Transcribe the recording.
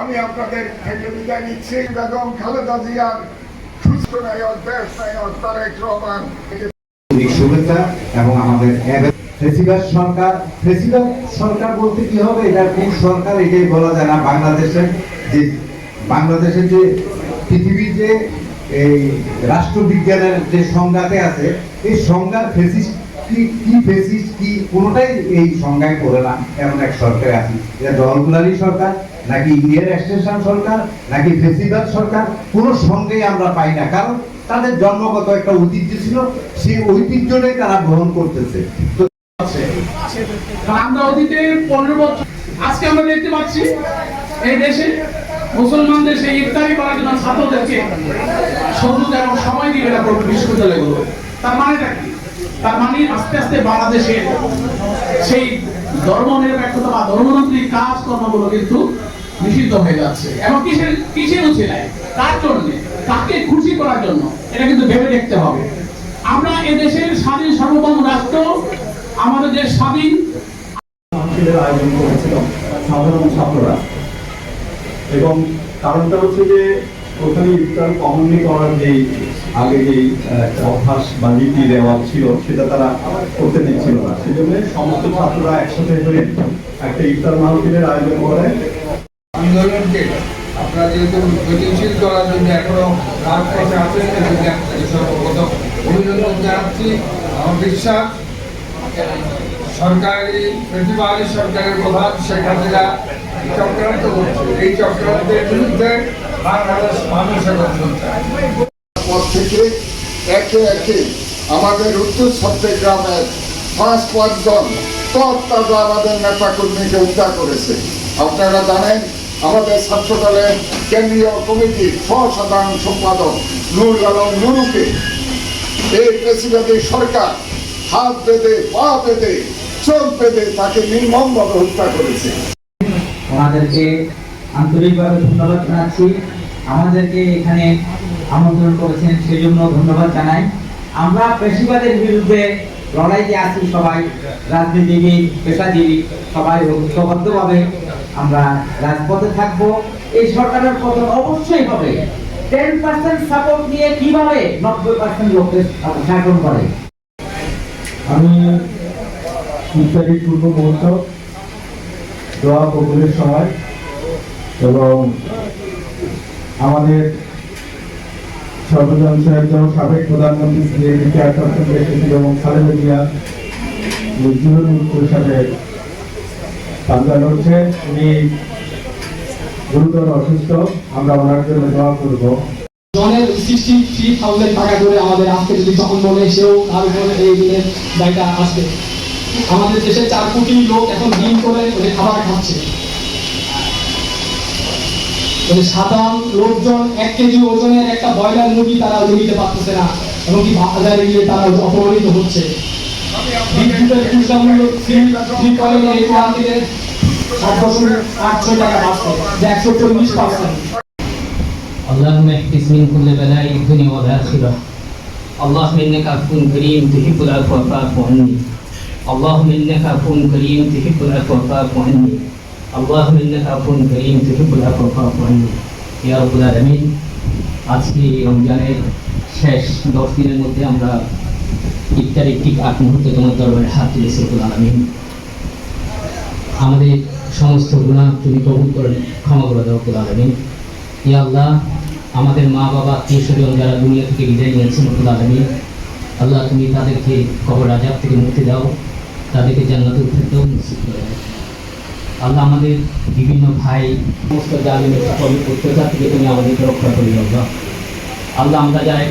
আমি আপনাদের থেকে বিদায় নিচ্ছি। বেগম খালেদা জিয়ার সুস্থ নায়ক দেশ নায়ক তারেক রহমান। এবং আমাদের সরকার সরকার বলতে কি হবে? এটা কোন সরকার? এটাই বলা যায় না। বাংলাদেশের যে বাংলাদেশের যে পৃথিবীর যে এই রাষ্ট্রবিজ্ঞানের যে সংজ্ঞাতে আছে, এই সংজ্ঞার ফেসিস কি কি ফেসিস কি কোনোটাই এই সংজ্ঞায় করে না। এমন এক সরকার আছে। এটা দলগুলারই সরকার নাকি ইন্ডিয়ার এক্সটেনশন সরকার, নাকি ফেসিবাদ সরকার, কোনো সঙ্গেই আমরা পাই না। কারণ তাদের জন্মগত একটা ঐতিহ্য ছিল, সেই ঐতিহ্যটাই তারা গ্রহণ করতেছে। তো আমরা অতীতে পনেরো বছর আজকে আমরা দেখতে পাচ্ছি, এই দেশে মুসলমানদের সেই ইফতারি করার জন্য ছাত্রদেরকে সময় দিবে না বিশ্ববিদ্যালয়গুলো। তার কি? তার মানে আস্তে আস্তে বাংলাদেশে সেই ধর্ম নিরপেক্ষতা বা ধর্মতান্ত্রিক কাজকর্মগুলো কিন্তু নিষিদ্ধ হয়ে যাচ্ছে। এবং কিসের কিসের উচিলায়? কার জন্য? কাকে খুশি করার জন্য? এটা কিন্তু ভেবে দেখতে হবে। আমরা এদেশের স্বাধীন সার্বভৌম রাষ্ট্র, আমাদের যে স্বাধীন। আয়োজন করেছিল সাধারণ ছাত্ররা। এবং কারণটা হচ্ছে যে ওখানে ইফতার কমনলি করার যে আগে যে অভ্যাস বা নীতি রেওয়াজ ছিল, সেটা তারা করতে দিচ্ছিল না। সেই জন্য সমস্ত ছাত্ররা একসাথে হয়ে একটা ইফতার মাহফিলের আয়োজন করে। আন্দোলনকে আপনারা যেহেতু গতিশীল করার জন্য এখনও রাজপথে আছেন, এজন্য আপনাকে সর্বপ্রথম অভিনন্দন জানাচ্ছি। আমার বিশ্বাস, সরকারি প্রতিবাদী সরকারের প্রধান শেখ হাসিনা চক্রান্ত করছে। এই চক্রান্তের বিরুদ্ধে বাংলাদেশ মানুষ এখন পর থেকে একে একে আমাদের উত্তর চট্টগ্রামের পাঁচ পাঁচজন তৎতাজা আমাদের নেতা কর্মীকে উদ্ধার করেছে। আপনারা জানেন আমাদের ছাত্র দলের কেন্দ্রীয় কমিটির সহসাধারণ সম্পাদক নুর আলম নুরুকে। এই প্রেসিডেন্টের সরকার হাত বেঁধে, পা বেঁধে, চোখ বেঁধে তাকে নির্মমভাবে হত্যা করেছে। ওনাদেরকে আন্তরিকভাবে ধন্যবাদ জানাচ্ছি। আমাদেরকে এখানে আমন্ত্রণ করেছেন সেই জন্য ধন্যবাদ জানাই। আমরা পেশিবাদের বিরুদ্ধে লড়াইতে আছি সবাই, রাজনীতিবিদ, পেশাজীবী, সবাই ঐক্যবদ্ধভাবে আমরা রাজপথে থাকব। এই সরকারের পতন অবশ্যই হবে। টেন পার্সেন্ট সাপোর্ট দিয়ে কীভাবে নব্বই পার্সেন্ট লোককে শাসন করে? আমি ইত্যাদি পূর্ব মুহূর্ত দোয়া কবুলের সময় এবং আমাদের সর্বজন সাহেব সাবেক প্রধানমন্ত্রী সিএবি চেয়ারপারসন এসেছিল এবং খালেদা জিয়া জীবন পরিষদের পাঞ্জা লড়ছে উনি গুরুতর অসুস্থ, আমরা ওনার জন্য দোয়া করব। জনের সিক্সটি থ্রি থাউজেন্ড টাকা করে আমাদের আজকে যদি তখন বলে, সেও তার উপরে এই দিনের দায়টা আসবে। আমাদের দেশে চার কোটি লোক এখন দিন করে খাবার খাচ্ছে। সাধারণ লোকজন, এক কেজি ওজনের একটা ব্রয়লার মুরগি তারা নিতে পারতেছে না, এমনকি বাজারে গিয়ে তারা অপমানিত হচ্ছে। বিদ্যুতের খুচরা মূল্য three three point eight one থেকে ষাট দশমিক আট ছয় টাকা বাড়ছে যা একশো চল্লিশ পার্সেন্ট اللهم احفظ من كل بلاء الدنيا والآخرة اللهم إنك عفو كريم تحب العفو فاعف عني اللهم إنك عفو كريم تحب العفو فاعف عني اللهم إنك عفو كريم تحب العفو فاعف عني يا رب العالمين আজকে এই রমজানের শেষ দশ দিনের মধ্যে আমরা ইফতারের ঠিক আট মুহূর্তে তোমার দরবারে হাত তুলেছি রব্বুল আলামিন। আমাদের সমস্ত গুণা তুমি কবুল করে ক্ষমা করে দাও রব্বুল আলামিন। ইয়া আল্লাহ, আমাদের মা বাবা আত্মীয় স্বজন যারা দুনিয়া থেকে বিদায় নিয়েছেন রব্বুল আলামিন, আল্লাহ তুমি তাদেরকে কবর আজাব থেকে মুক্তি দাও, তাদেরকে জান্নাতুল ফেরদাউস নসিব করে দাও। আল্লাহ আমাদের বিভিন্ন ভাই, সমস্ত জালিমের সকল অত্যাচার থেকে তুমি আমাদেরকে রক্ষা করি আল্লাহ। আল্লাহ আমরা যারা